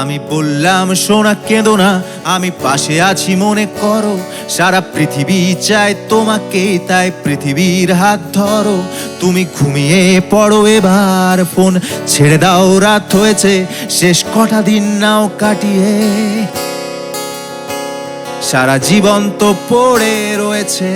আমি বললাম, সোনা, কেঁদো না। আমি পাশে আছি, মনে করো। সারা পৃথিবী চায় তোমাকে, তাই পৃথিবীর হাত ধরো। তুমি ঘুমিয়ে পড়ো এবার, ফোন ছেড়ে দাও, রাত হয়েছে। শেষ কটা দিন নাও কাটিয়ে। সারা জীবন তো পড়ে রয়েছে।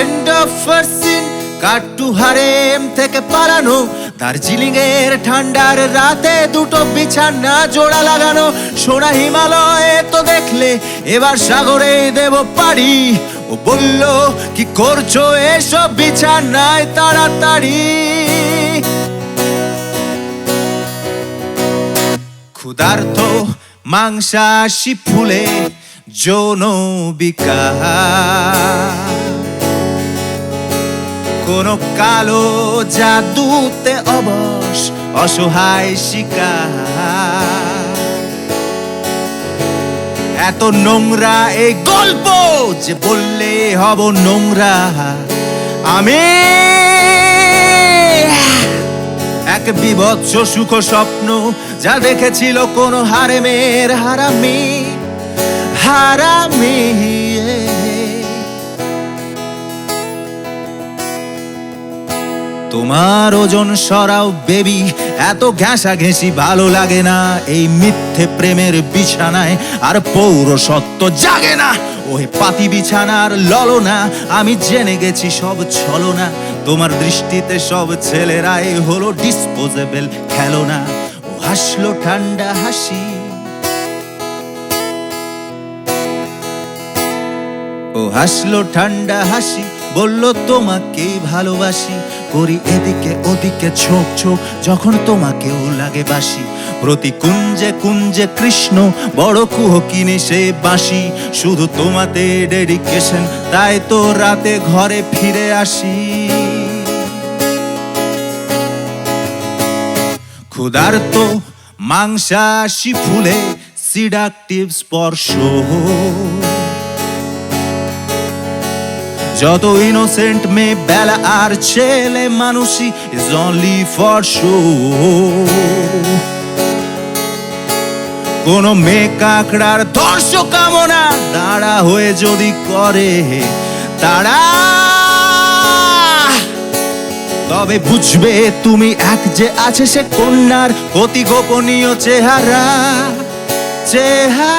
এন্ড অফ সিন কাট্টু হারেম থেকে পালানো। দার্জিলিং এর ঠান্ডার রাতে দুটো বিছানা জোড়া লাগানো সোনা হিমালয়ে তো দেখলে এবার সাগরে দেব পাড়ি। ও বলল, কি করছ এসব বিছানায় তাড়াতাড়ি? ক্ষুধার্ত মাংসাশি ফুলে যৌন বিকাশ কোন কালো জাদুতে অবশ, অসহায় শিকার। এত নোংরা এই গল্প যে বললে হব নোংরা। আমি এক বিভৎস সুখ স্বপ্ন যা দেখেছিল কোন হারেমের হারামি হারামি। তোমার ওজন সরাও, বেবি। এত ঘেঁষা ঘেঁষি ভালো লাগে না। এই মিথ্যে প্রেমের বিছানায় আর পৌরসত্ব জাগে না। ওহে পাতি বিছানার ললনা, আমি জেনে গেছি সব ছলনা। তোমার দৃষ্টিতে সব ছেলেরাই হলো ডিসপোজেবল খেলনা। ও হাসলো ঠান্ডা হাসি। ও হাসলো ঠান্ডা হাসি। বলল তোমাকে ভালোবাসি। করি এদিকে ওদিকে ছোপ ছোপ, যখন তোমাকেও লাগে বাসি প্রতি কুঞ্জে কুঞ্জে কৃষ্ণ, বড় কুহ কিনে সে বাসি শুধু তোমাতে ডেডিকেশন তাই তো রাতে ঘরে ফিরে আসি। ক্ষুধার্ত মাংসাশি ফুলে সিডাকটিভ স্পর্শ যত ইনোসেন্ট মেয়ে, বেলা আর ছেলে মানুষই ইজ অনলি ফর শো কোন মেয়ে কাঁকড়ার ধর্ষ কামনা দাঁড়া হয়ে যদি করে, তারা তবে বুঝবে তুমি এক যে আছে সে কন্যার, অতি গোপনীয় চেহারা চেহারা